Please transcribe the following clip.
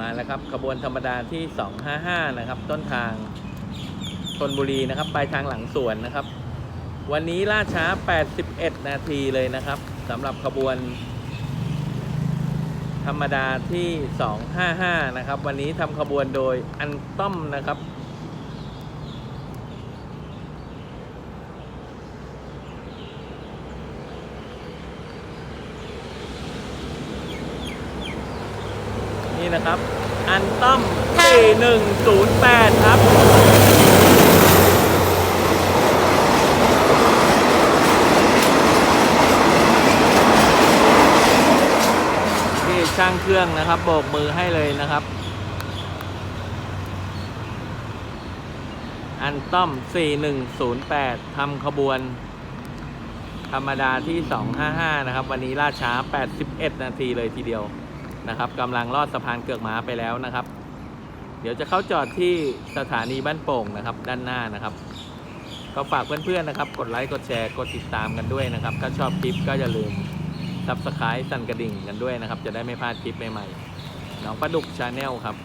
มาแล้วครับขบวนธรรมดาที่ 255 นะครับ ต้นทางชนบุรีนะครับ ปลายทางหลังสวนนะครับ วันนี้ล่าช้า 81 นาทีเลยนะครับสำหรับขบวน ธรรมดาที่ 255 นะครับ วันนี้ทำขบวนโดยอันต้อมนะครับ นี่นะครับ อันต้อม4108 ครับ ที่ช่างเครื่องนะครับ โบกมือให้เลยนะครับ อันต้อม 4108 ทำขบวน ธรรมดาที่ 255 นะครับ วันนี้ล่าช้า 81 นาทีเลยทีเดียว นะครับกำลังลอดสะพานเกือกม้าไปแล้วนะครับ เดี๋ยวจะเข้าจอดที่สถานีบ้านโป่งนะครับ ด้านหน้านะครับก็ฝากเพื่อนๆนะครับ กดไลค์กดแชร์กดติดตามกันด้วยนะครับ ถ้าชอบคลิปก็อย่าลืมซับสไครต์สั่นกระดิ่งกันด้วยนะครับ จะได้ไม่พลาดคลิปใหม่ๆน้องปลาดุกชาแนลครับ